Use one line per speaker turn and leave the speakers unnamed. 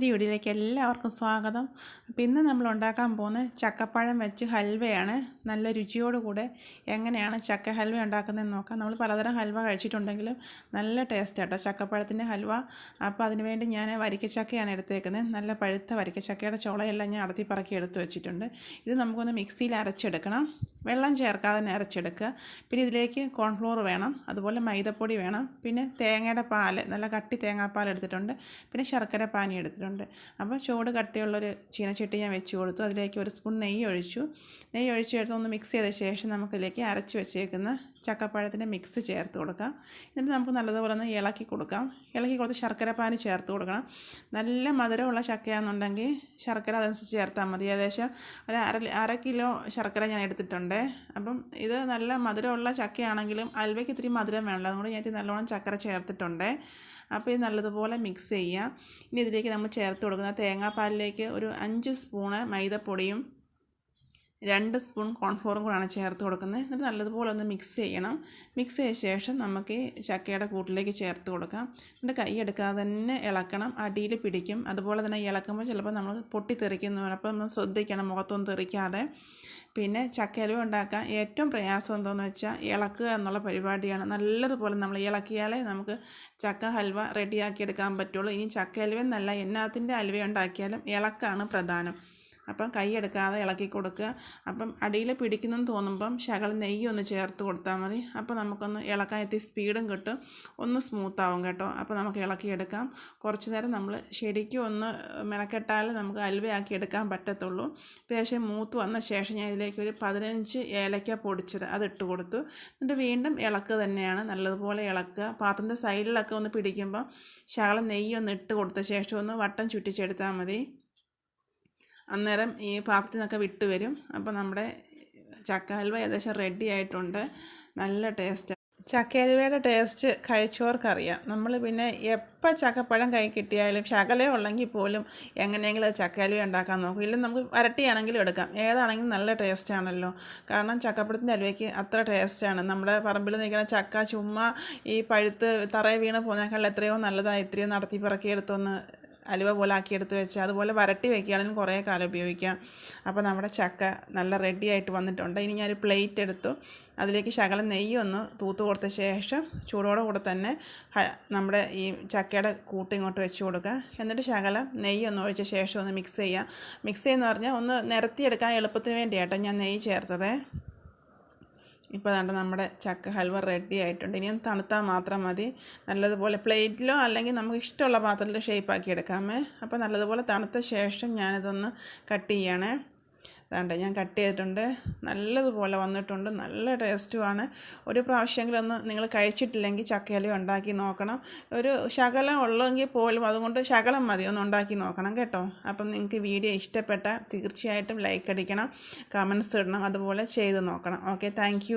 പുതിയ വീഡിയോയിലേക്ക് എല്ലാവർക്കും സ്വാഗതം. അപ്പോൾ ഇന്ന് നമ്മൾ ഉണ്ടാക്കാൻ പോകുന്ന ചക്കപ്പഴം വെച്ച് ഹൽവയാണ്. നല്ല രുചിയോടുകൂടെ എങ്ങനെയാണ് ചക്ക ഹൽവ ഉണ്ടാക്കുന്നതെന്ന് നോക്കാം. നമ്മൾ പലതരം ഹൽവ കഴിച്ചിട്ടുണ്ടെങ്കിലും നല്ല ടേസ്റ്റ് കേട്ടോ ചക്കപ്പഴത്തിന്റെ ഹൽവ. അപ്പോൾ അതിനുവേണ്ടി ഞാൻ വരിക്കച്ചക്കയാണ് എടുത്തേക്കുന്നത്. നല്ല പഴുത്ത വരിക്കച്ചക്കയുടെ ചുളയെല്ലാം ഞാൻ അടത്തി പറക്കി എടുത്ത് വെച്ചിട്ടുണ്ട്. ഇത് നമുക്കൊന്ന് മിക്സിയിൽ അരച്ചെടുക്കണം. വെള്ളം ചേർക്കാതെ തന്നെ അരച്ചെടുക്കുക. പിന്നെ ഇതിലേക്ക് കോൺഫ്ലോർ വേണം. അതുപോലെ മൈദപ്പൊടി വേണം. പിന്നെ തേങ്ങയുടെ പാൽ നല്ല കട്ടി തേങ്ങാപ്പാൽ എടുത്തിട്ടുണ്ട്. പിന്നെ ശർക്കര പാനി എടുത്തിട്ടുണ്ട്. അപ്പോൾ ചൂട് കട്ടിയുള്ളൊരു ചീനച്ചട്ടി ഞാൻ വെച്ച് കൊടുത്തു. അതിലേക്ക് ഒരു സ്പൂൺ നെയ്യ് ഒഴിച്ചു. നെയ്യ് ഒഴിച്ച് ഒന്ന് മിക്സ് ചെയ്ത ശേഷം നമുക്കിതിലേക്ക് അരച്ച് വെച്ചേക്കുന്ന ചക്കപ്പഴത്തിന്റെ മിക്സ് ചേർത്ത് കൊടുക്കാം. എന്നിട്ട് നമുക്ക് നല്ലതുപോലെ ഒന്ന് ഇളക്കി കൊടുക്കാം. ഇളക്കി കൊടുത്ത് ശർക്കര പാനി ചേർത്ത് കൊടുക്കണം. നല്ല മധുരമുള്ള ചക്കയാണെന്നുണ്ടെങ്കിൽ ശർക്കര അതനുസരിച്ച് ചേർത്താൽ മതി. ഏകദേശം ഒരു അര അര കിലോ ശർക്കര ഞാൻ എടുത്തിട്ടുണ്ട്. അപ്പം ഇത് നല്ല മധുരമുള്ള ചക്കയാണെങ്കിലും അൽവയ്ക്ക് ഇത്തിരി മധുരം വേണമല്ലോ. അതുകൊണ്ട് ഞാൻ നല്ലോണം ചക്കര ചേർത്തിട്ടുണ്ട്. അപ്പോൾ ഇത് നല്ലതുപോലെ മിക്സ് ചെയ്യുക. ഇനി ഇതിലേക്ക് നമ്മൾ ചേർത്ത് കൊടുക്കുന്ന തേങ്ങാപ്പാലിലേക്ക് ഒരു അഞ്ച് സ്പൂണ് മൈദപ്പൊടിയും രണ്ട് സ്പൂൺ കോൺഫ്ലോറും കൂടാണ് ചേർത്ത് കൊടുക്കുന്നത്. എന്നിട്ട് നല്ലതുപോലെ ഒന്ന് മിക്സ് ചെയ്യണം. മിക്സ് ചെയ്ത ശേഷം നമുക്ക് ചക്കയുടെ കൂട്ടിലേക്ക് ചേർത്ത് കൊടുക്കാം. എന്നിട്ട് കൈ എടുക്കാതെ തന്നെ ഇളക്കണം. അടിയിൽ പിടിക്കും. അതുപോലെ തന്നെ ഇളക്കുമ്പോൾ ചിലപ്പോൾ നമ്മൾ പൊട്ടിത്തെറിക്കുന്നു. അപ്പോൾ നമ്മൾ ശ്രദ്ധിക്കണം മുഖത്തൊന്നും തെറിക്കാതെ. പിന്നെ ചക്കയിലും ഉണ്ടാക്കാം. ഏറ്റവും പ്രയാസം എന്താണെന്ന് വെച്ചാൽ ഇളക്കുക എന്നുള്ള പരിപാടിയാണ്. നല്ലതുപോലെ നമ്മൾ ഇളക്കിയാലേ നമുക്ക് ചക്ക ഹൽവ റെഡിയാക്കി എടുക്കാൻ പറ്റുള്ളൂ. ഇനി ചക്ക ഹൽവ എന്നല്ല എന്നാത്തിന്റെ ഹൽവ ഉണ്ടാക്കിയാലും ഇളക്കാണ് പ്രധാനം. അപ്പം കൈ എടുക്കാതെ ഇളക്കി കൊടുക്കുക. അപ്പം അടിയിൽ പിടിക്കുന്നെന്ന് തോന്നുമ്പം ശകലം നെയ്യ് ഒന്ന് ചേർത്ത് കൊടുത്താൽ മതി. അപ്പോൾ നമുക്കൊന്ന് ഇളക്കാൻ എത്തി സ്പീഡും കിട്ടും. ഒന്ന് സ്മൂത്താവും കേട്ടോ. അപ്പോൾ നമുക്ക് ഇളക്കിയെടുക്കാം കുറച്ച് നേരം നമ്മൾ ശരിക്കും ഒന്ന് മെനക്കെട്ടാൽ നമുക്ക് അൽവയാക്കി എടുക്കാൻ പറ്റത്തുള്ളൂ. അത്യാവശ്യം മൂത്ത് വന്ന ശേഷം ഞാൻ ഇതിലേക്ക് ഒരു പതിനഞ്ച് ഏലക്ക പൊടിച്ചത് അത് ഇട്ട് കൊടുത്തു. എന്നിട്ട് വീണ്ടും ഇളക്ക് തന്നെയാണ്. നല്ലതുപോലെ ഇളക്കുക. പാത്രത്തിന്റെ സൈഡിലൊക്കെ ഒന്ന് പിടിക്കുമ്പോൾ ശകലം നെയ്യ് ഒന്ന് ഇട്ട് കൊടുത്ത ശേഷം ഒന്ന് വട്ടം ചുറ്റിച്ചെടുത്താൽ മതി. അന്നേരം ഈ പാത്രത്തിൽ നിന്നൊക്കെ വിട്ട് വരും. അപ്പോൾ നമ്മുടെ ചക്ക ഹൽവ ഏകദേശം റെഡി ആയിട്ടുണ്ട്. നല്ല ടേസ്റ്റ് ചക്ക ഹൽവയുടെ ടേസ്റ്റ് കഴിച്ചവർക്കറിയാം. നമ്മൾ പിന്നെ എപ്പോൾ ചക്കപ്പഴം കൈ കിട്ടിയാലും ശകലേ ഉള്ളെങ്കിൽ പോലും എങ്ങനെയെങ്കിലും അത് ചക്ക ഹൽവ ഉണ്ടാക്കാൻ നോക്കും. ഇല്ലെങ്കിൽ നമുക്ക് വരട്ടിയാണെങ്കിലും എടുക്കാം. ഏതാണെങ്കിലും നല്ല ടേസ്റ്റ് ആണല്ലോ. കാരണം ചക്കപ്പഴത്തിന്റെ ഹൽവയ്ക്ക് അത്ര ടേസ്റ്റാണ് നമ്മുടെ പറമ്പിൽ നിൽക്കുന്ന ചക്ക ചുമ്മാ ഈ പഴുത്ത് തറയെ വീണ് പോകുന്നേക്കാൾ എത്രയോ നല്ലതാണ് ഇത്രയും നടത്തി പിറക്കി എടുത്തൊന്ന് അലുവ പോലെ ആക്കിയെടുത്ത് വെച്ച് അതുപോലെ വരട്ടി വയ്ക്കുകയാണെങ്കിലും കുറേ കാലം ഉപയോഗിക്കാം. അപ്പോൾ നമ്മുടെ ചക്ക നല്ല റെഡി ആയിട്ട് വന്നിട്ടുണ്ട്. ഇനി ഞാനൊരു പ്ലേറ്റ് എടുത്തു. അതിലേക്ക് ശകലം നെയ്യ് ഒന്ന് തൂത്ത് കൊടുത്ത ശേഷം ചൂടോടെ കൂടെ തന്നെ നമ്മുടെ ഈ ചക്കയുടെ കൂട്ട് ഇങ്ങോട്ട് വെച്ച് കൊടുക്കുക. എന്നിട്ട് ശകലം നെയ്യ് ഒന്ന് ഒഴിച്ച ശേഷം ഒന്ന് മിക്സ് ചെയ്യുക മിക്സ് ചെയ്യുന്ന പറഞ്ഞാൽ ഒന്ന് നിരത്തിയെടുക്കാൻ എളുപ്പത്തിന് വേണ്ടിയാട്ടോ ഞാൻ നെയ്യ് ചേർത്തത്. ഇപ്പോൾ ദാണ്ട് നമ്മുടെ ചക്ക ഹൽവ റെഡി ആയിട്ടുണ്ട്. ഇനി തണുത്താൽ മാത്രം മതി. നല്ലതുപോലെ പ്ലേറ്റിലോ അല്ലെങ്കിൽ നമുക്ക് ഇഷ്ടമുള്ള പാത്രത്തിൽ ഷേപ്പാക്കി എടുക്കാമേ. അപ്പോൾ നല്ലതുപോലെ തണുത്ത ശേഷം ഞാനിതൊന്ന് കട്ട് ചെയ്യണേ. അതാണ്ട് ഞാൻ കട്ട് ചെയ്തിട്ടുണ്ട്. നല്ലതുപോലെ വന്നിട്ടുണ്ട്. നല്ല ടേസ്റ്റുമാണ് ഒരു പ്രാവശ്യമെങ്കിലും ഒന്ന് നിങ്ങൾ കഴിച്ചിട്ടില്ലെങ്കിൽ ചക്കയില ഉണ്ടാക്കി നോക്കണം. ഒരു ശകലം ഉള്ളെങ്കിൽ പോലും അതുകൊണ്ട് ശകലം മതി. ഒന്ന് ഉണ്ടാക്കി നോക്കണം കേട്ടോ. അപ്പം നിങ്ങൾക്ക് വീഡിയോ ഇഷ്ടപ്പെട്ടാൽ തീർച്ചയായിട്ടും ലൈക്ക് അടിക്കണം കമൻസ് ഇടണം അതുപോലെ ചെയ്ത് നോക്കണം. Okay thank